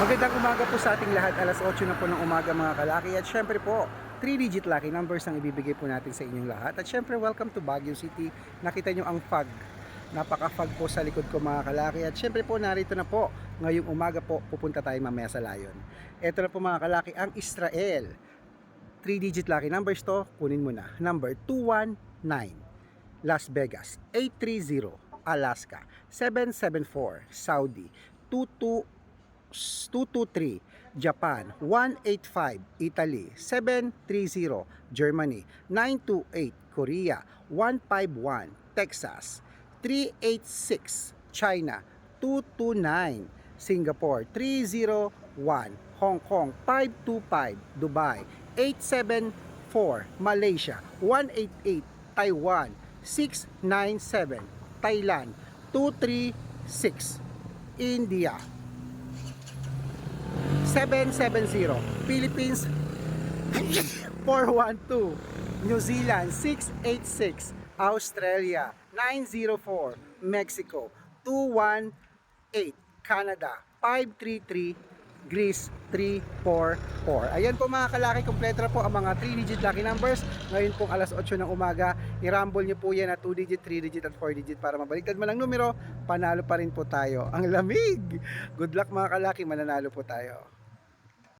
Magandang umaga po sa ating lahat. Alas 8 na po ng umaga mga kalaki. At syempre po, 3-digit lucky numbers ang ibibigay po natin sa inyong lahat. At syempre, welcome to Baguio City. Nakita nyo ang fog. Napaka-fog po sa likod ko mga kalaki. At syempre po, narito na po. Ngayong umaga po, pupunta tayo mamaya sa Lion. Ito na po mga kalaki, ang Israel. 3-digit lucky numbers to, kunin mo na. Number 219. Las Vegas 830 Alaska 774 Saudi 22 223 Japan 185 Italy 730 Germany 928 Korea 151 Texas 386 China 229 Singapore 301 Hong Kong 525 Dubai 874 Malaysia 188 Taiwan 697 Thailand 236 India 770 Philippines 412 New Zealand 686 Australia 904 Mexico 218 Canada 533 Greece 344 Ayan po mga kalaki, kompleto na po ang mga 3-digit lucky numbers. Ngayon pong alas 8 ng umaga, i-rumble nyo po yan na 2-digit, 3-digit at 4-digit para mabaliktad man ang numero, panalo pa rin po tayo. Ang lamig! Good luck mga kalaki, mananalo po tayo.